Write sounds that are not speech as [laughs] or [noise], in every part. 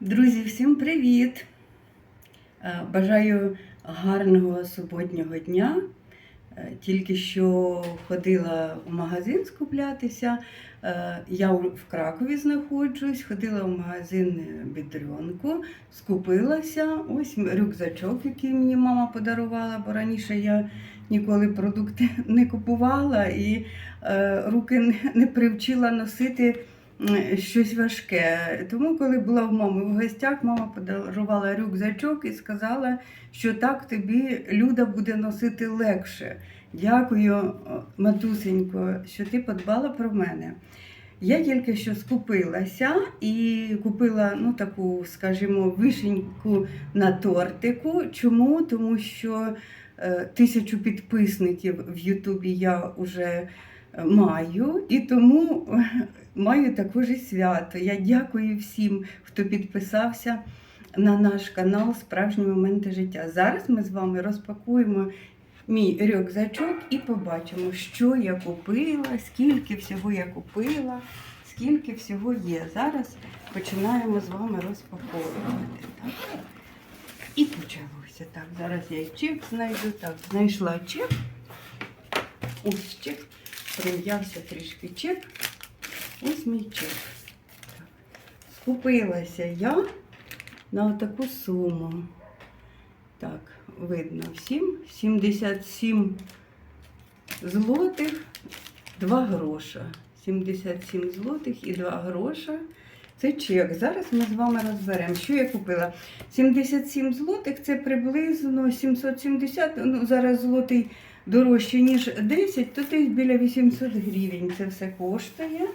Друзі, всім привіт! Е, Бажаю гарного суботнього дня. Е, Тільки що ходила в магазин скуплятися. Е, Я в Кракові знаходжусь, ходила в магазин Бідрюнку, скупилася. Ось рюкзачок, який мені мама подарувала, бо раніше я ніколи продукти [laughs] не купувала і руки не- привчила носити щось важке. Тому, коли була в мами в гостях, мама подарувала рюкзачок і сказала, що так тобі люда буде носити легше. Дякую, матусенько, що ти подбала про мене. Я тільки що скупилася і купила ну, таку, скажімо, вишеньку на тортику. Чому? Тому що е, тисячу підписників в Ютубі я вже маю, і тому е, маю також і свято. Я дякую всім, хто підписався на наш канал Справжні моменти життя. Зараз ми з вами розпакуємо мій рюкзачок і побачимо, що я купила, скільки всього я купила, скільки всього є. Зараз починаємо з вами розпаковувати. І почалося. Так, зараз я і чек знайду. Так, знайшла чек. Ось чек. Прим'явся трішки чек. Ось мій чек. Так. Скупилася я на таку суму. Так, видно всім. 77 злотих, 2 гроша. 77 злотих і 2 гроша. Це чек. Зараз ми з вами розберемо, що я купила. 77 злотих це приблизно 770, ну зараз злотий дорожче, ніж 10, то десь біля 800 гривень це все коштує.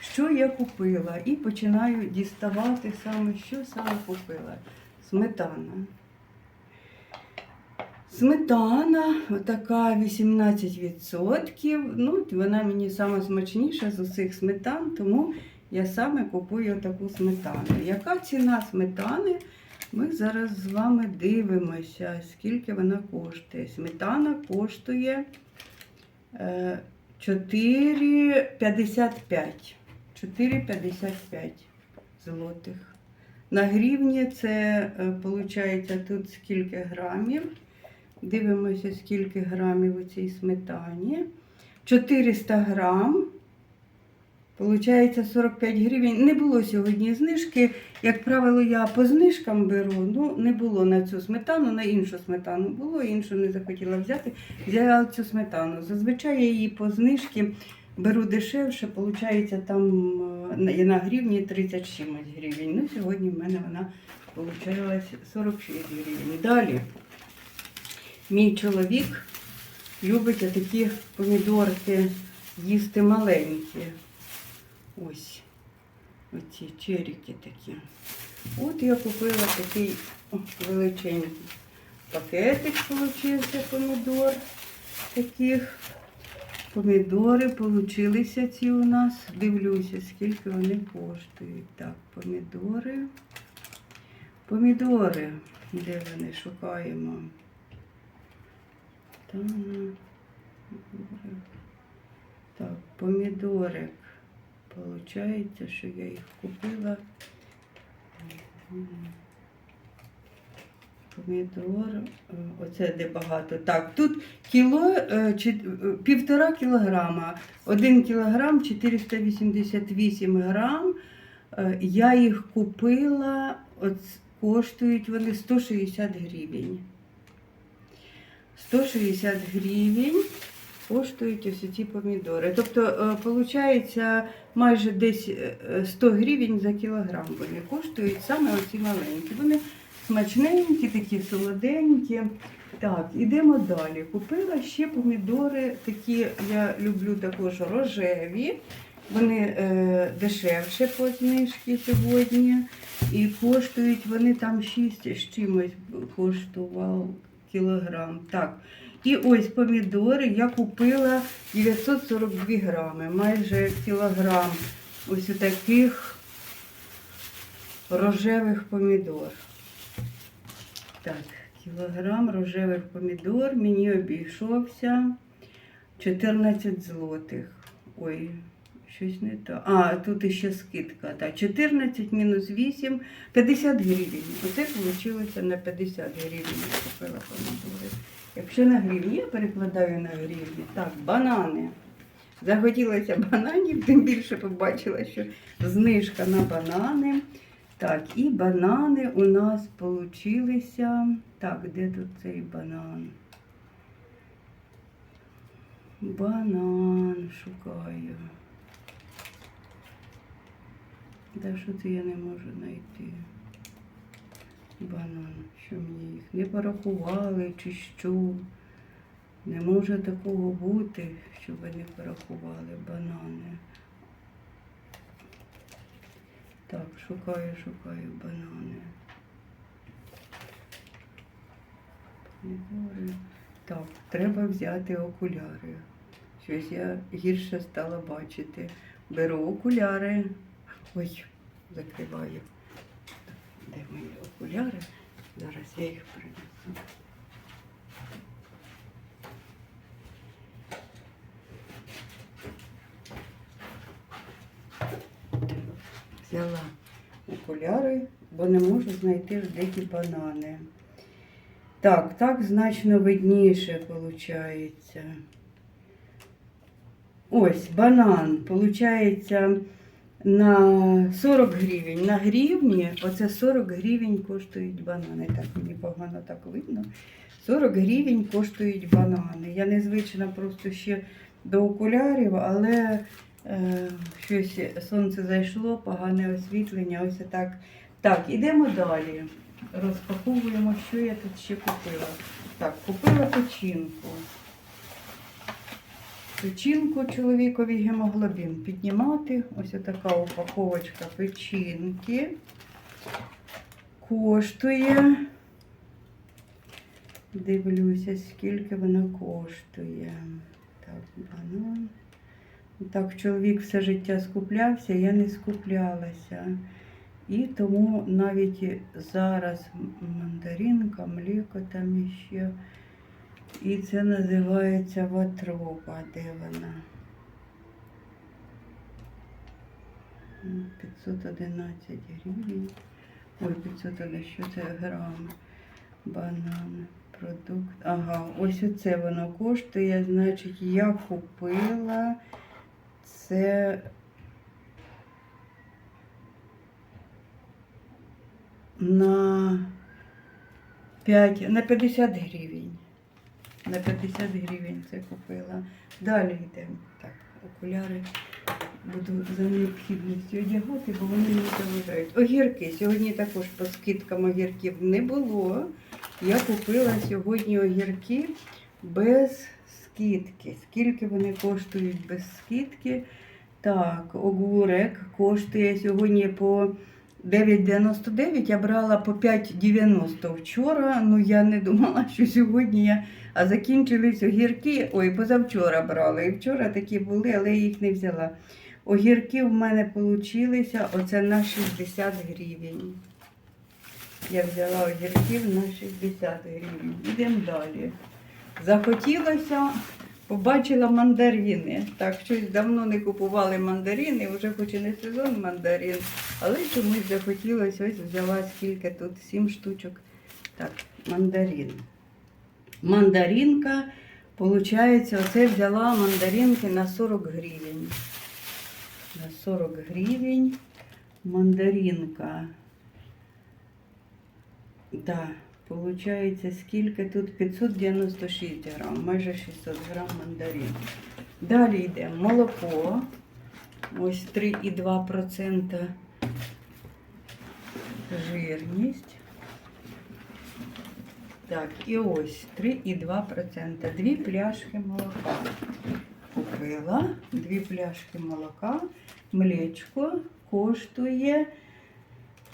Що я купила? І починаю діставати саме, що саме купила. Сметана. Сметана, така 18%. Ну, вона мені сама смачніша з усіх сметан, тому я саме купую таку сметану. Яка ціна сметани? Ми зараз з вами дивимося, скільки вона коштує. Сметана коштує е, 4,55. 4,55 злотих. На гривні це виходить тут скільки грамів. Дивимося, скільки грамів у цій сметані. 400 грам. Получається 45 гривень. Не було сьогодні знижки. Як правило, я по знижкам беру. Ну, не було на цю сметану, на іншу сметану було, іншу не захотіла взяти. Взяла цю сметану. Зазвичай я її по знижці беру дешевше, виходить там е, на- гривні 30 чимось гривень. Ну, сьогодні в мене вона вийшла 46 гривень. Далі. Мій чоловік любить такі помідорки їсти маленькі. Ось. Оці черіки такі. От я купила такий величенький пакетик, получився помідор таких. Помідори получилися ці у нас. Дивлюся, скільки вони коштують. Так, помідори. Помідори. Де вони шукаємо? Там. Так, помідорик. Получається, що я їх купила. Помідор, е, оце де багато. Так, тут кіло, е, е, півтора кілограма. Один кілограм 488 грам. Я їх купила, от коштують вони 160 гривень. 160 гривень коштують ось ці помідори. Тобто, виходить, майже десь е, 100 гривень за кілограм вони коштують саме оці маленькі. Вони смачненькі, такі солоденькі. Так, ідемо далі. Купила ще помідори, такі я люблю також рожеві. Вони е, дешевше по знижці сьогодні. І коштують вони там 6 з чимось коштував кілограм. Так. І ось помідори я купила 942 грами, майже кілограм ось таких рожевих помідор. Так, кілограм рожевих помідор мені обійшовся 14 злотих. Ой, Щось не то. А, тут іще скидка. Да. 14 мінус 8, 50 гривень. Оце вийшло на 50 гривень. Я купила помідори. Якщо на гривні, я перекладаю на гривні. Так, банани. Захотілося бананів, тим більше побачила, що знижка на банани. Так, і банани у нас получилися. Так, де тут цей банан? Банан шукаю. Та що це я не можу знайти? Банан. Що мені їх не порахували чи що? Не може такого бути, щоб не порахували банани. Так, шукаю, шукаю банани. Помідори. Так, треба взяти окуляри. Щось я гірше стала бачити. Беру окуляри. Ой, закриваю. Де мої окуляри? Зараз я їх принесу. Взяла окуляри, бо не можу знайти де ті банани. Так, так значно видніше виходить. Ось банан, виходить, на 40 гривень. На гривні, оце 40 гривень коштують банани. Так мені погано так видно. 40 гривень коштують банани. Я незвична просто ще до окулярів, але е, щось сонце зайшло, погане освітлення. Ось так. Так, ідемо далі. Розпаковуємо, що я тут ще купила. Так, купила печінку. Печінку чоловікові гемоглобін піднімати. Ось така упаковочка печінки. Коштує. Дивлюся, скільки вона коштує. Так, банан. Так, чоловік все життя скуплявся, я не скуплялася. І тому навіть зараз мандаринка, мліко там іще. І це називається ватропа. Де вона? 511 гривень. Ой, 501, що це грам? Банан, продукт. Ага, ось оце воно коштує. Значить, я купила це на 5, на 50 гривень. На 50 гривень це купила. Далі йдемо. Так, окуляри буду за необхідністю одягати, бо вони мені заважають. Огірки. Сьогодні також по скидкам огірків не було. Я купила сьогодні огірки без скидки. Скільки вони коштують без скидки? Так, огурек коштує сьогодні по 9,99. Я брала по 5,90 вчора. Ну я не думала, що сьогодні я. А закінчились огірки. Ой, позавчора брала. І вчора такі були, але я їх не взяла. Огірки в мене получилися оце на 60 гривень. Я взяла огірків на 60 гривень. Йдемо далі. Захотілося, побачила мандарини. Так, щось давно не купували мандарини, вже хоч і не сезон мандарин, але чомусь захотілося, ось взяла скільки тут, 7 штучок. Так, мандарин. Мандаринка, виходить, оце взяла мандаринки на 40 гривень. На 40 гривень мандаринка. Да, получається, скільки тут 596 грам, майже 600 грам мандарин. Далі йде молоко. Ось 3,2% жирність. Так, і ось 3,2%. Дві пляшки молока. Купила дві пляшки молока. Млечко коштує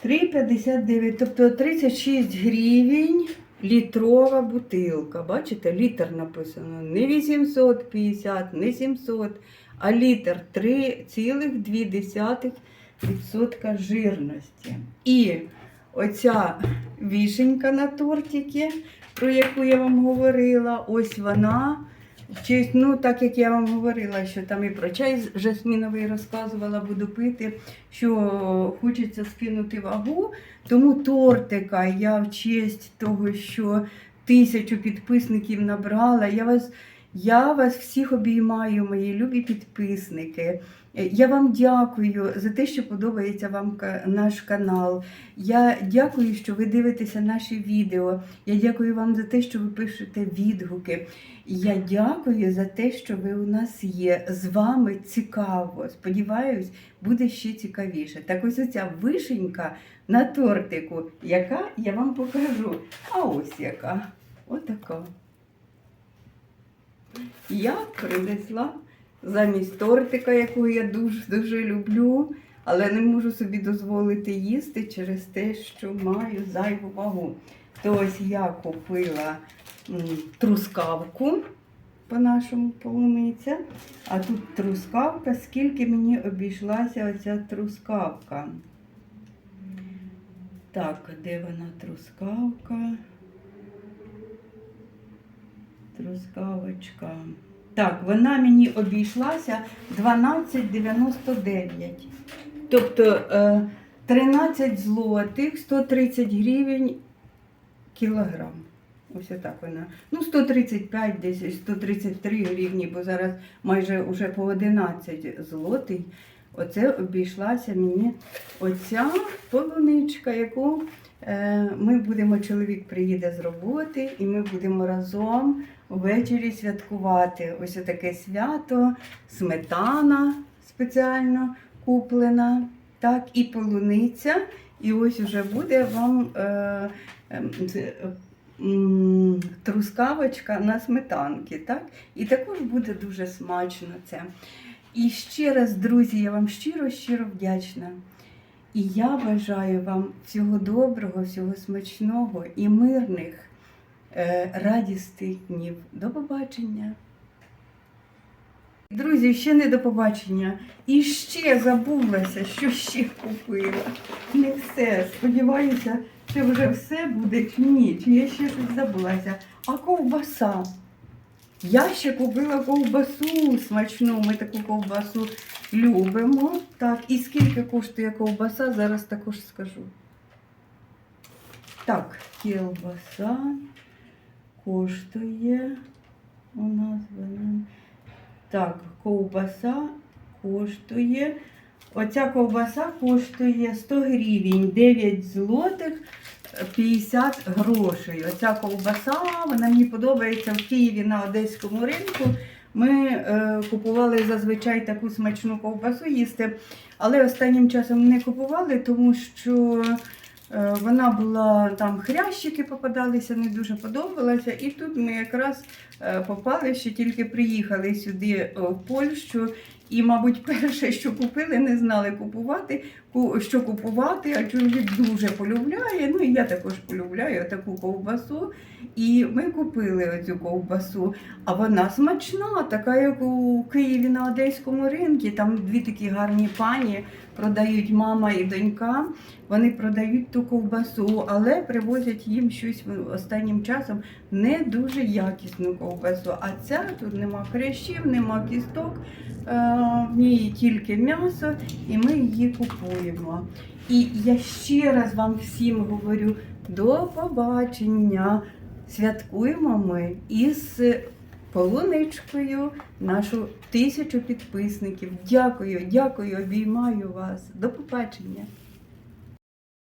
3,59, тобто 36 гривень літрова бутилка. Бачите, літр написано не 850, не 700, а літр 3,2% жирності. І оця вішенька на тортики, про яку я вам говорила, ось вона честь, ну так як я вам говорила, що там і про чай жасміновий розказувала, буду пити, що хочеться скинути вагу. Тому тортика я в честь того, що тисячу підписників набрала. Я вас, я вас всіх обіймаю, мої любі підписники. Е, Я вам дякую за те, що подобається вам наш канал. Я дякую, що ви дивитеся наші відео. Я дякую вам за те, що ви пишете відгуки. Я дякую за те, що ви у нас є. З вами цікаво. Сподіваюсь, буде ще цікавіше. Так ось оця вишенька на тортику, яка я вам покажу. А ось яка. Отака. Я принесла замість тортика, якого я дуже-дуже люблю, але не можу собі дозволити їсти через те, що маю зайву вагу. То ось я купила трускавку по-нашому полуниця, а тут трускавка, скільки мені обійшлася оця трускавка. Так, де вона трускавка? Трускавочка. Так, вона мені обійшлася 12,99. Тобто е, 13 злотих, 130 гривень кілограм. Ось отак вона. Ну, 135, десь 133 гривні, бо зараз майже уже по 11 злотий. Оце обійшлася мені оця полуничка, яку е, ми будемо, чоловік приїде з роботи, і ми будемо разом ввечері святкувати. Ось таке свято, сметана спеціально куплена, так, і полуниця. І ось вже буде вам е, ем, це, м, трускавочка на сметанки. Так? І також буде дуже смачно це. І ще раз, друзі, я вам щиро-щиро вдячна. І я бажаю вам всього доброго, всього смачного і мирних, е, радісних днів. До побачення. Друзі, ще не до побачення. І ще забулася, що ще купила. Не все. Сподіваюся, що вже все буде чи ні, чи я ще щось забулася. А ковбаса. Я ще купила ковбасу смачну. Ми таку ковбасу любимо. Так, і скільки коштує ковбаса, зараз також скажу. Так, ковбаса коштує у нас. Так, ковбаса коштує. Оця ковбаса коштує 100 гривень, 9 злотих 50 грошей. Оця ковбаса, вона мені подобається в Києві на Одеському ринку. Ми е, купували зазвичай таку смачну ковбасу їсти, але останнім часом не купували, тому що вона була там хрящики попадалися, не дуже подобалася. І тут ми якраз е, попали, що тільки приїхали сюди е, в Польщу. І, мабуть, перше, що купили, не знали купувати, що купувати, а чоловік дуже полюбляє. Ну і я також полюбляю таку ковбасу. І ми купили оцю ковбасу. А вона смачна, така як у Києві на Одеському ринку. Там дві такі гарні пані продають мама і донька. Вони продають ту ковбасу, але привозять їм щось останнім часом не дуже якісну ковбасу. А ця тут нема хрящів, нема кісток, е, в ній тільки м'ясо, і ми її купуємо. І я ще раз вам всім говорю до побачення. Святкуємо ми із полуничкою нашу тисячу підписників. Дякую, дякую, обіймаю вас. До побачення.